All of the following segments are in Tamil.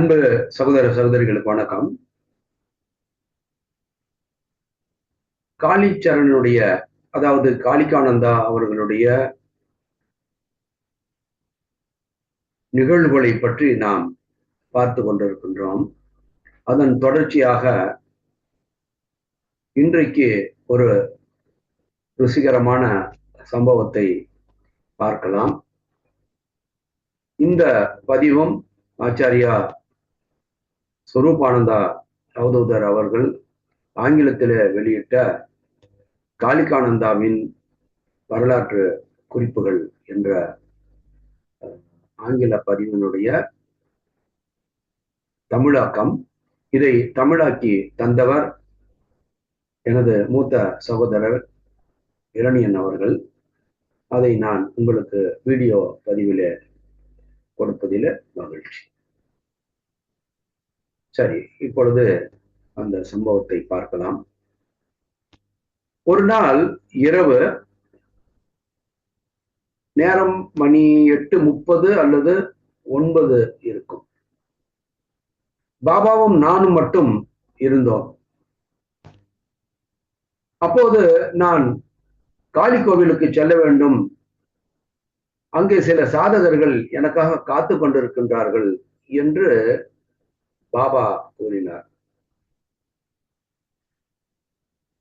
அன்பு சகோதர சகோதரிகளுக்கு வணக்கம். காளிச்சரனுடைய அதாவது காளிகானந்தா அவர்களுடைய நிகழ்வுகளை பற்றி நாம் பார்த்து கொண்டிருக்கின்றோம். அதன் தொடர்ச்சியாக இன்றைக்கு ஒரு ருசிகரமான சம்பவத்தை பார்க்கலாம். இந்த பதிவும் ஆச்சாரியா ஸ்வரூபானந்தா அவதூதர் அவர்கள் ஆங்கிலத்தில் வெளியிட்ட காளிகானந்தாவின் வரலாற்று குறிப்புகள் என்ற ஆங்கில பதிவினுடைய தமிழாக்கம். இதை தமிழாக்கி தந்தவர் எனது மூத்த சகோதரர் இரணியன் அவர்கள். அதை நான் உங்களுக்கு வீடியோ பதிவில் கொடுப்பதில் மகிழ்ச்சி. சரி இப்பொழுது அந்த சம்பவத்தை பார்க்கலாம். ஒரு நாள் இரவு நேரம் மணி எட்டு முப்பது அல்லது ஒன்பது இருக்கும். பாபாவும் நானும் மட்டும் இருந்தோம். அப்போது நான் காளி கோவிலுக்கு செல்ல வேண்டும். அங்கே சில சாதகர்கள் எனக்காக காத்து கொண்டிருக்கின்றார்கள் என்று பாபா கூறினார்.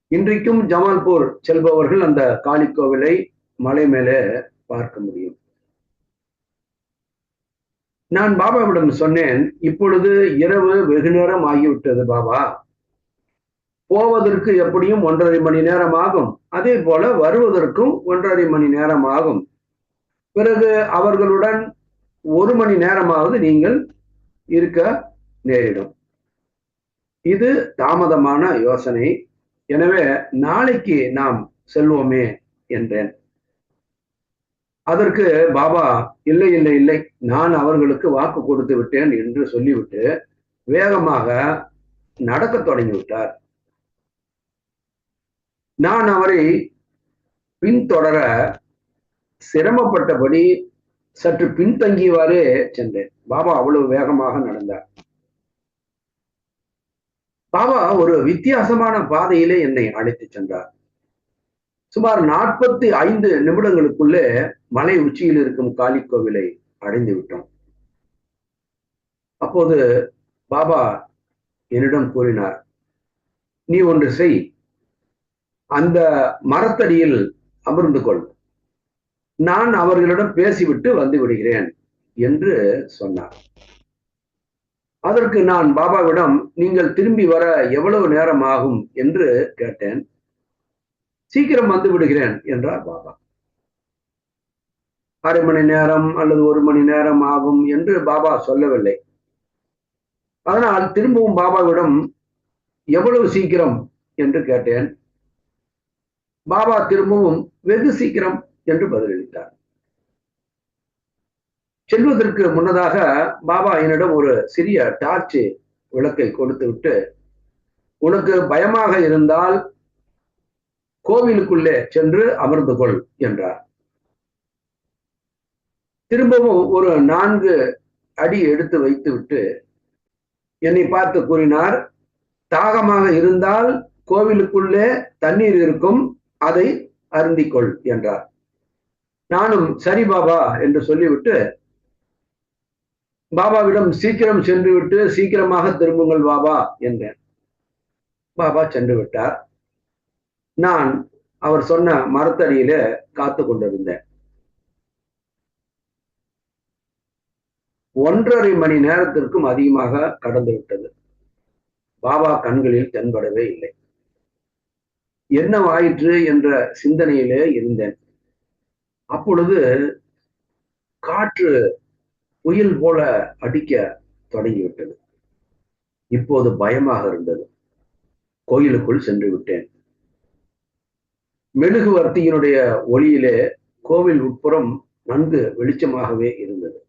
இன்றைக்கும் ஜமால்பூர் செல்பவர்கள் அந்த காளி கோவிலை மலை மேலே பார்க்க முடியும். நான் பாபாவிடம் சொன்னேன் இப்பொழுது இரவு வெகு நேரம் ஆகிவிட்டது பாபா. போவதற்கு எப்படியும் ஒன்றரை மணி நேரம் ஆகும். அதே போல வருவதற்கும் ஒன்றரை மணி நேரம் ஆகும். பிறகு அவர்களுடன் ஒரு மணி நேரமாவது நீங்கள் இருக்க நேரிடும். இது தாமதமான யோசனை. எனவே நாளைக்கு நாம் செல்வோமே என்றேன். அதற்கு பாபா இல்லை இல்லை இல்லை நான் அவர்களுக்கு வாக்கு கொடுத்து விட்டேன் என்று சொல்லிவிட்டு வேகமாக நடக்க தொடங்கிவிட்டார். நான் அவரை பின்தொடர சிரமப்பட்டபடி சற்று பின்தங்கியவாறே சென்றேன். பாபா அவ்வளவு வேகமாக நடந்தார். பாபா ஒரு வித்தியாசமான பாதையிலே என்னை அழைத்து சென்றார். சுமார் நாற்பத்தி ஐந்து நிமிடங்களுக்குள்ளே மலை உச்சியில் இருக்கும் காளி கோவிலை அடைந்து விட்டோம். அப்போது பாபா என்னிடம் கூறினார் நீ ஒன்று செய் அந்த மரத்தடியில் அமர்ந்து கொள். நான் அவர்களிடம் பேசிவிட்டு வந்து விடுகிறேன் என்று சொன்னார். அதற்கு நான் பாபாவிடம் நீங்கள் திரும்பி வர எவ்வளவு நேரம் ஆகும்? என்று கேட்டேன். சீக்கிரம் வந்து விடுகிறேன் என்றார் பாபா. அரை மணி நேரம் அல்லது ஒரு மணி நேரம் ஆகும் என்று பாபா சொல்லவில்லை. அதனால் திரும்பவும் பாபாவிடம் எவ்வளவு சீக்கிரம்? என்று கேட்டேன். பாபா திரும்பவும் வெகு சீக்கிரம் என்று பதிலளித்தார். செல்வதற்கு முன்னதாக பாபா என்னிடம் ஒரு சிறிய டார்ச் விளக்கை கொடுத்து விட்டு உனக்கு பயமாக இருந்தால் கோவிலுக்குள்ளே சென்று அமர்ந்து கொள் என்றார். திரும்பவும் ஒரு நான்கு அடி எடுத்து வைத்து விட்டு என்னை பார்த்து கூறினார் தாகமாக இருந்தால் கோவிலுக்குள்ளே தண்ணீர் இருக்கும் அதை அருந்திக்கொள் என்றார். நானும் சரி பாபா என்று சொல்லிவிட்டு பாபாவிடம் சீக்கிரம் சென்று விட்டு சீக்கிரமாக திரும்புங்கள் பாபா என்றேன். பாபா சென்று விட்டார் நான் அவர் சொன்ன மரத்தடியில காத்து கொண்டிருந்தேன். ஒன்றரை மணி நேரத்திற்கும் அதிகமாக கடந்து விட்டது பாபா கண்களில் தென்படவே இல்லை. என்ன ஆயிற்று என்ற சிந்தனையிலே இருந்தேன். அப்பொழுது காற்று புயல் போல அடிக்க தொடங்கிவிட்டது. இப்போது பயமாக இருந்தது. கோயிலுக்குள் சென்று விட்டேன். மெழுகுவர்த்தியினுடைய ஒளியிலே கோவில் உட்புறம் நன்கு வெளிச்சமாகவே இருந்தது.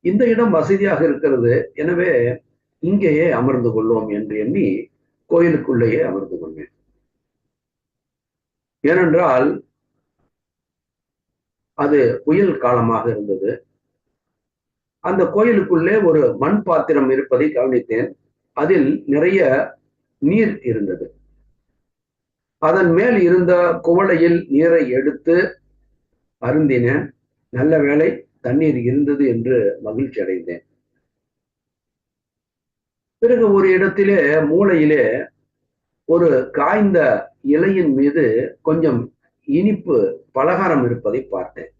இந்த இடம் வசதியாக இருக்கிறது. எனவே இங்கேயே அமர்ந்து கொள்வோம் என்று எண்ணி கோயிலுக்குள்ளேயே அமர்ந்து கொண்டேன். ஏனென்றால் அது புயல் காலமாக இருந்தது. அந்த கோயிலுக்குள்ளே ஒரு மண் பாத்திரம் இருப்பதை கவனித்தேன். அதில் நிறைய நீர் இருந்தது. அதன் மேல் இருந்த குவளையில் நீரை எடுத்து அருந்தினேன். நல்ல வேளை தண்ணீர் இருந்தது என்று மகிழ்ச்சி அடைந்தேன். பிறகு ஒரு இடத்திலே மூளையிலே ஒரு காய்ந்த இலையின் மீது கொஞ்சம் இனிப்பு பலகாரம் இருப்பதை பார்த்தேன்.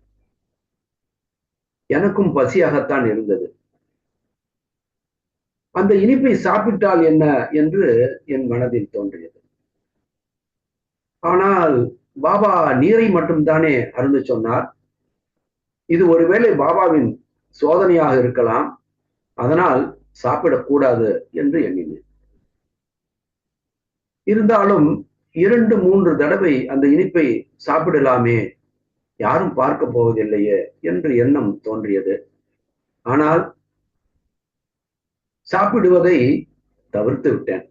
எனக்கும் பசியாகத்தான் இருந்தது. அந்த இனிப்பை சாப்பிட்டால் என்ன என்று என் மனதில் தோன்றியது. ஆனால் பாபா நீரை மட்டும்தானே அருந்து சொன்னார். இது ஒருவேளை பாபாவின் சோதனையாக இருக்கலாம். அதனால் சாப்பிடக்கூடாது என்று எண்ணினேன். இருந்தாலும் இரண்டு மூன்று தடவை அந்த இனிப்பை சாப்பிடலாமே. யாரும் பார்க்க போவதில்லையே என்று எண்ணம் தோன்றியது. ஆனால் சாப்பிடுவதை தவிர்த்து விட்டேன்.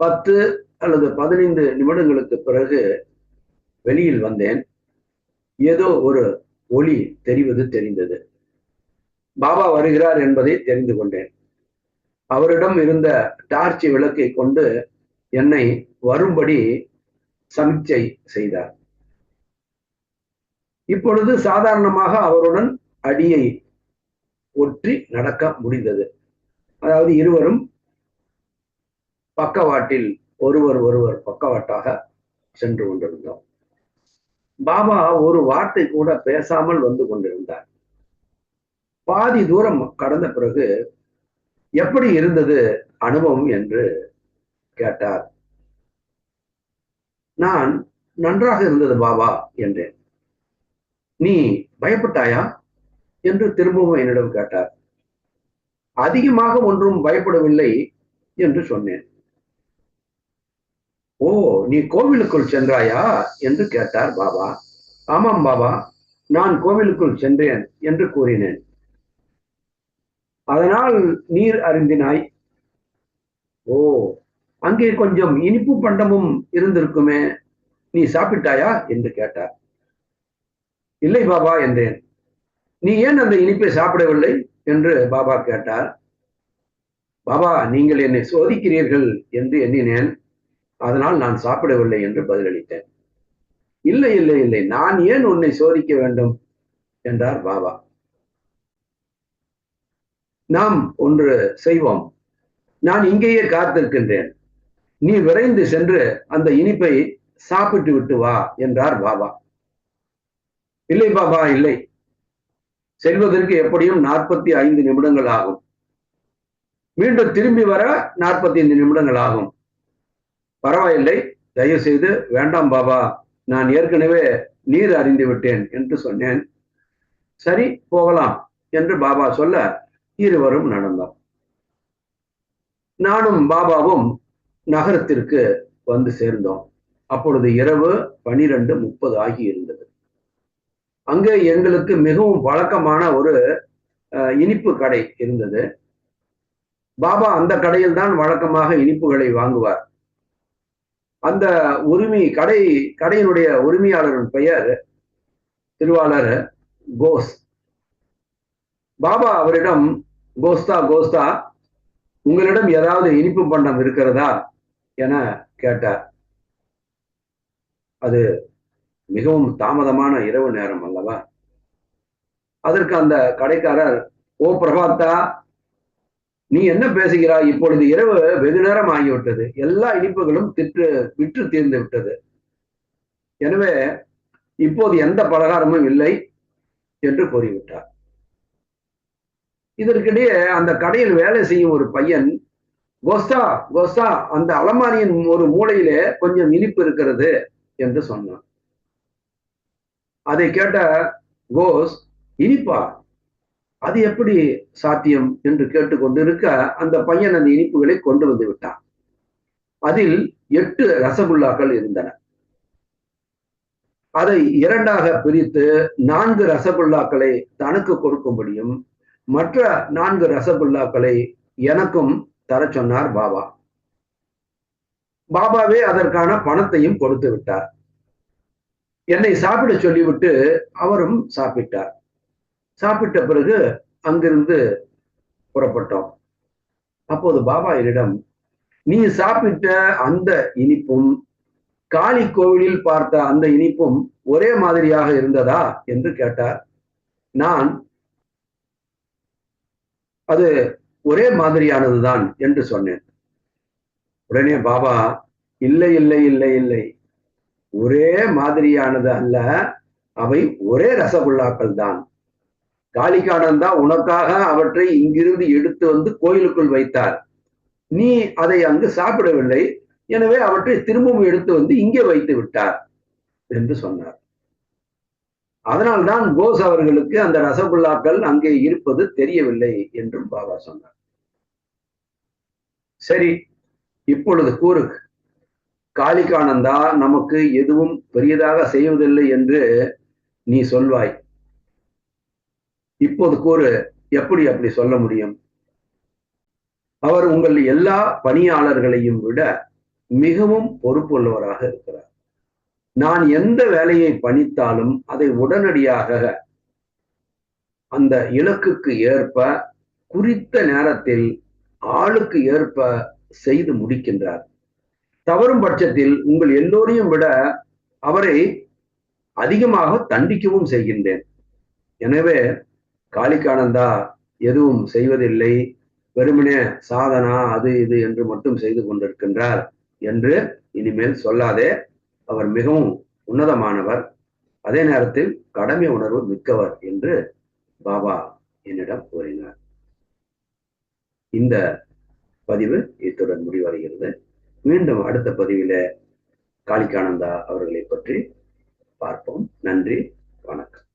பத்து அல்லது பதினைந்து நிமிடங்களுக்கு பிறகு வெளியில் வந்தேன். ஏதோ ஒரு ஒளி தெரிவது தெரிந்தது. பாபா வருகிறார் என்பதை தெரிந்து கொண்டேன். அவரிடம் இருந்த டார்ச் விளக்கை கொண்டு என்னை வரும்படி சமிச்சை செய்தார். இப்பொழுது சாதாரணமாக அவருடன் அடியை ஒற்றி நடக்க முடிந்தது. அதாவது இருவரும் பக்கவாட்டில் ஒருவர் ஒருவர் பக்கவாட்டாக சென்று கொண்டிருந்தோம். பாபா ஒரு வார்த்தை கூட பேசாமல் வந்து கொண்டிருந்தார். பாதி தூரம் கடந்த பிறகு எப்படி இருந்தது அனுபவம் என்று கேட்டார். நான் நன்றாக இருந்தது பாபா என்றேன். நீ பயப்பட்டாயா? என்று திரும்பவும் என்னிடம் கேட்டார். அதிகமாக ஒன்றும் பயப்படவில்லை என்று சொன்னேன். ஓ நீ கோவிலுக்குள் சென்றாயா? என்று கேட்டார் பாபா. ஆமாம் பாபா நான் கோவிலுக்குள் சென்றேன் என்று கூறினேன். அதனால் நீர் அருந்தினாய். ஓ அங்கே கொஞ்சம் இனிப்பு பண்டமும் இருந்திருக்குமே நீ சாப்பிட்டாயா? என்று கேட்டார். இல்லை பாபா என்றேன். நீ ஏன் அந்த இனிப்பை சாப்பிடவில்லை? என்று பாபா கேட்டார். பாபா நீங்கள் என்னை சோதிக்கிறீர்கள் என்று எண்ணினேன். அதனால் நான் சாப்பிடவில்லை என்று பதிலளித்தேன். இல்லை இல்லை இல்லை நான் ஏன் உன்னை சோதிக்க வேண்டும்? என்றார் பாபா. நாம் ஒன்று செய்வோம். நான் இங்கேயே காத்திருக்கின்றேன். நீ விரைந்து சென்று அந்த இனிப்பை சாப்பிட்டு விட்டு வா என்றார் பாபா. இல்லை பாபா இல்லை. செல்வதற்கு எப்படியும் நாற்பத்தி ஐந்து நிமிடங்கள் ஆகும். மீண்டும் திரும்பி வர நாற்பத்தி ஐந்து நிமிடங்கள் ஆகும். பரவாயில்லை தயவு செய்து வேண்டாம் பாபா நான் ஏற்கனவே நீர் அறிந்து விட்டேன் என்று சொன்னேன். சரி போகலாம் என்று பாபா சொல்ல இருவரும் நடந்தோம் நானும் பாபாவும் நகரத்திற்கு வந்து சேர்ந்தோம். அப்பொழுது இரவு பனிரெண்டு முப்பது ஆகி இருந்தது. அங்கே எங்களுக்கு மிகவும் வழக்கமான ஒரு இனிப்பு கடை இருந்தது. பாபா அந்த கடையில் தான் வழக்கமாக இனிப்புகளை வாங்குவார். அந்த உரிமை கடை கடையினுடைய உரிமையாளரின் பெயர் திருவாளர் கோஸ். பாபா அவரிடம் கோஸ்தா கோஸ்தா உங்களிடம் ஏதாவது இனிப்பு பண்டம் இருக்கிறதா? என கேட்டார். அது மிகவும் தாமதமான இரவு நேரம் அல்லவா? அதற்கு அந்த கடைக்காரர் ஓ பிரபாத்தா நீ என்ன பேசுகிறாய்? இப்பொழுது இரவு வெகு நேரம் ஆகிவிட்டது. எல்லா இனிப்புகளும் திற்று விற்று தீர்ந்து விட்டது. எனவே இப்போது எந்த பலகாரமும் இல்லை என்று கூறிவிட்டார். இதற்கிடையே அந்த கடையில் வேலை செய்யும் ஒரு பையன் கோஸ்தா கோஸ்தா அந்த அலமாரியின் ஒரு மூலையிலே கொஞ்சம் இனிப்பு இருக்கிறது என்று சொன்னான். அதை கேட்ட கோஸ் இனிப்பா? அது எப்படி சாத்தியம் என்று கேட்டுக்கொண்டிருக்க அந்த பையன் அந்த இனிப்புகளை கொண்டு வந்து விட்டான். அதில் எட்டு ரசகுல்லாக்கள் இருந்தன. அதை இரண்டாக பிரித்து நான்கு ரசகுல்லாக்களை தனக்கு கொடுக்கும்படியும் மற்ற நான்கு ரசகுல்லாக்களை எனக்கும் தர சொன்னார் பாபா. பாபாவே அதற்கான பணத்தையும் கொடுத்து விட்டார். என்னை சாப்பிட சொல்லிவிட்டு அவரும் சாப்பிட்டார். சாப்பிட்ட பிறகு அங்கிருந்து புறப்பட்டோம். அப்போது பாபா என்னிடம் நீ சாப்பிட்ட அந்த இனிப்பும் காளி கோவிலில் பார்த்த அந்த இனிப்பும் ஒரே மாதிரியாக இருந்ததா? என்று கேட்டார். நான் அது ஒரே மாதிரியானதுதான் என்று சொன்னேன். உடனே பாபா இல்லை இல்லை இல்லை இல்லை. ஒரே மாதிரியானது அல்ல அவை ஒரே ரசகுல்லாக்கள் தான் காளிகானந்தா உனக்காக அவற்றை இங்கிருந்து எடுத்து வந்து கோயிலுக்குள் வைத்தார். நீ அதை அங்கு சாப்பிடவில்லை எனவே அவற்றை திரும்பவும் எடுத்து வந்து இங்கே வைத்து விட்டார் என்று சொன்னார். அதனால்தான் போஸ் அவர்களுக்கு அந்த ரசகுல்லாக்கள் அங்கே இருப்பது தெரியவில்லை என்றும் பாபா சொன்னார். சரி இப்பொழுது கூறு. காளிகானந்தா நமக்கு எதுவும் பெரியதாக செய்வதில்லை என்று நீ சொல்வாய். இப்போது கூறு எப்படி அப்படி சொல்ல முடியும்? அவர் உங்கள் எல்லா பணியாளர்களையும் விட மிகவும் பொறுப்புள்ளவராக இருக்கிறார். நான் எந்த வேலையை பணித்தாலும் அதை உடனடியாக அந்த இலக்குக்கு ஏற்ப குறித்த நேரத்தில் ஆளுக்கு ஏற்ப செய்து முடிக்கின்றார். தவறும் பட்சத்தில் உங்கள் எல்லோரையும் விட அவரை அதிகமாக தண்டிக்கவும் செய்கின்றேன். எனவே காளிகானந்தா எதுவும் செய்வதில்லை. வெறுமனே சாதனா அது இது என்று மட்டும் செய்து கொண்டிருக்கின்றார் என்று இனிமேல் சொல்லாதே. அவர் மிகவும் உன்னதமானவர். அதே நேரத்தில் கடமை உணர்வு மிக்கவர் என்று பாபா என்னிடம் கூறினார். இந்த பதிவு இத்துடன் முடிவடைகிறது. மீண்டும் அடுத்த பதிவில காளிகானந்தா அவர்களை பற்றி பார்ப்போம். நன்றி வணக்கம்.